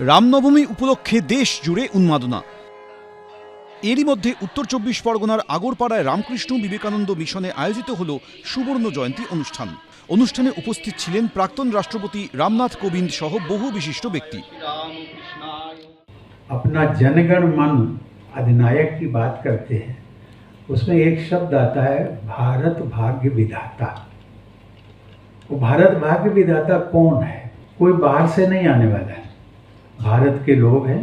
রামনবমী উপলক্ষে দেশ জুড়ে উন্মাদনা এরই মধ্যে উত্তর চব্বিশ পরগনার আগরপাড়ায় রামকৃষ্ণ বিবেকানন্দ মিশনে আয়োজিত হল সুবর্ণ জয়ন্তী অনুষ্ঠান অনুষ্ঠানে উপস্থিত ছিলেন প্রাক্তন রাষ্ট্রপতি রামনাথ কোবিন্দ সহ বহু বিশিষ্ট ব্যক্তি अपना जनगण मन अधिनायक की बात करते हैं उसमें एक शब्द आता है भारत भाग्य विधाता वो भारत भाग्य विधाता कौन है कोई बाहर से नहीं आने वाला है भारत के लोग हैं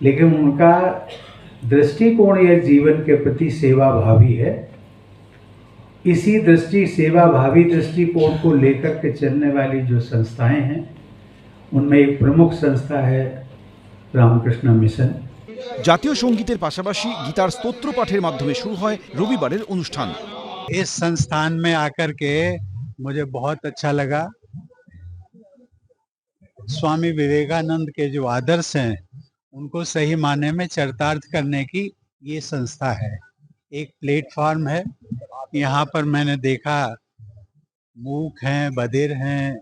लेकिन उनका दृष्टिकोण यह जीवन के प्रति सेवा भावी है इसी दृष्टि सेवा भावी दृष्टिकोण को लेकर के चलने वाली जो संस्थाएं हैं उनमें एक प्रमुख संस्था है रामकृष्ण मिशन জাতীয় সঙ্গীতের পাশাপাশি গীতার স্তোত্র পাঠের মাধ্যমে শুরু হয় রবিবারের অনুষ্ঠান इस संस्थान में आकर के मुझे बहुत अच्छा लगा स्वामी विवेकानंद के जो आदर्श हैं, उनको सही माने में चरितार्थ करने की ये संस्था है। एक प्लेटफॉर्म है, यहाँ पर मैंने देखा, मूक हैं, बधिर हैं,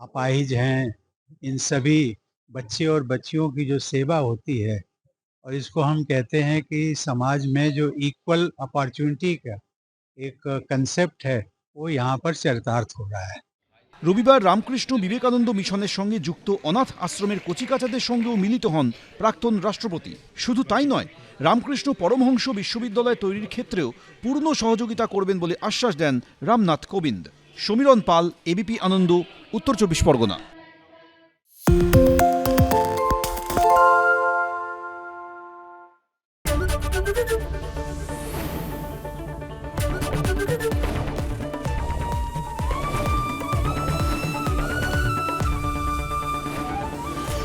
अपाहिज हैं, इन सभी बच्चे और बच्चियों की जो सेवा होती है, और इसको हम कहते हैं कि समाज में जो इक्वल अपॉर्चुनिटी का एक कंसेप्ट है, वो यहाँ पर चरितार्थ हो रहा है। রবিবার রামকৃষ্ণ বিবেকানন্দ মিশনের সঙ্গে যুক্ত অনাথ আশ্রমের কচিকাচাদের সঙ্গেও মিলিত হন প্রাক্তন রাষ্ট্রপতি। শুধু তাই নয়, রামকৃষ্ণ পরমহংস বিশ্ববিদ্যালয় তৈরির ক্ষেত্রেও পূর্ণ সহযোগিতা করবেন বলে আশ্বাস দেন রামনাথ কোবিন্দ। সমীরণ পাল এবিপি আনন্দ, উত্তর চব্বিশ পরগনা।